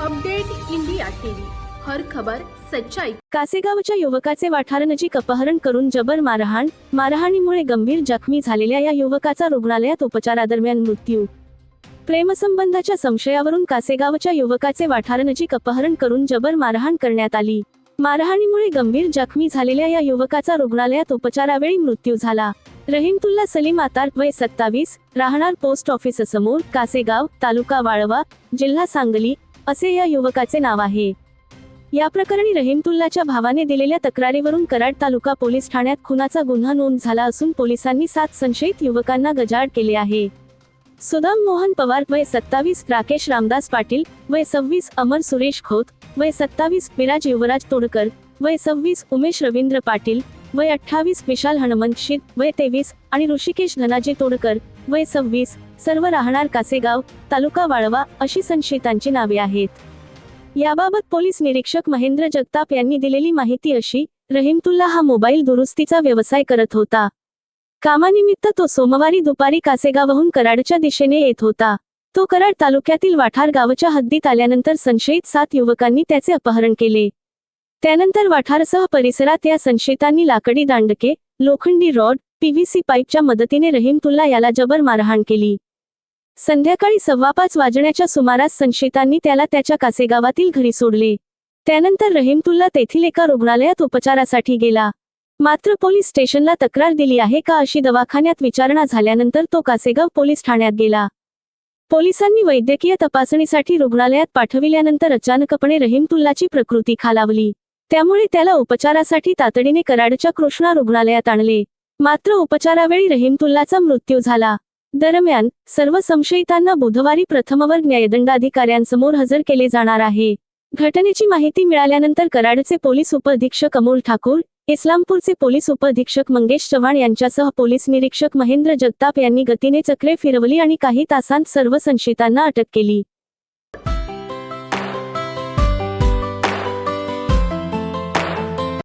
Update India TV. हर खबर सच्चाई. कासेगावच्या युवकाचे वाठारनजीक अपहरण करून जबर मारहाण मारहाणीमुळे गंभीर जखमी झालेल्या या युवकाचा रुग्णालयात उपचारादरम्यान मृत्यू. प्रेमसंबंधाच्या संशयावरून कासेगावच्या युवकाचे वाठारनजीक अपहरण करून जबर मारहाण करण्यात आली. मारहाणीमुळे गंभीर जखमी झालेल्या या युवकाचा रुग्णालयात उपचारावेळी मृत्यू झाला. रहीमतुल्ला सलीम आतार वय सत्तावीस राहणार पोस्ट ऑफिस समोर कासेगाव तालुका वाळवा जिल्हा सांगली असे या युवकाचे नाव आहे. या प्रकरणी रहीमतुल्लाच्या भावाने दिलेल्या तक्रारीवरून कराड तालुका पोलीस ठाण्यात खुनाचा गुन्हा नोंद झाला असून पोलिसांनी सात संशयित युवकांना गजाआड केले आहे. सुदाम मोहन पवार वय सत्तावीस राकेश रामदास पाटील वय सव्वीस अमर सुरेश खोत वय सत्तावीस विराज युवराज तोडकर वय सव्वीस उमेश रवींद्र पाटील वय अठ्ठावीस विशाल हनुमंतशीत वय तेवीस आणि ऋषिकेश धनाजी तोडकर वय सव्वीस सर्व राहणार कासेगाव तालुका वाळवा अशी संशयितांची नावे आहेत. याबाबत पोलीस निरीक्षक महेंद्र जगताप यांनी दिलेली माहिती अशी रहीमतुल्ला हा मोबाईल दुरुस्तीचा व्यवसाय करत होता. कामानिमित्त तो सोमवारी दुपारी कासेगावहून कराडच्या दिशेने येत होता. तो कराड तालुक्यातील वाठार गावच्या हद्दीत आल्यानंतर संशयित सात युवकांनी त्याचे अपहरण केले. त्यानंतर वाठारसह परिसरात या संशयितांनी लाकडी दांडके लोखंडी रॉड पीव्हीसी पाईपच्या मदतीने रहीमतुल्ला याला जबर मारहाण केली. संध्याकाळी सव्वा पाच वाजण्याच्या सुमारास संशयितांनी त्याला त्याच्या कासेगावातील घरी सोडले. त्यानंतर रहीमतुल्ला तेथील एका रुग्णालयात उपचारासाठी गेला. मात्र पोलीस स्टेशनला तक्रार दिली आहे का अशी दवाखान्यात विचारणा झाल्यानंतर तो कासेगाव पोलीस ठाण्यात गेला. पोलिसांनी वैद्यकीय तपासणीसाठी रुग्णालयात पाठविल्यानंतर अचानकपणे रहीमतुल्लाची प्रकृती खालावली. त्यामुळे त्याला उपचारासाठी तातडीने कराडच्या कृष्णा रुग्णालयात आणले. मात्र उपचारावेळी रहीमतुल्लाचा मृत्यू झाला. दरम्यान सर्व संशयितांना बुधवारी प्रथमवर न्यायदंडाधिकाऱ्यांसमोर हजर केले जाणार आहे. घटनेची माहिती मिळाल्यानंतर कराडचे पोलीस उपअधीक्षक अमोल ठाकूर इस्लामपूरचे पोलीस उपअधीक्षक मंगेश चव्हाण यांच्यासह पोलीस निरीक्षक महेंद्र जगताप यांनी गतीने चक्रे फिरवली आणि काही तासांत सर्व संशयितांना अटक केली.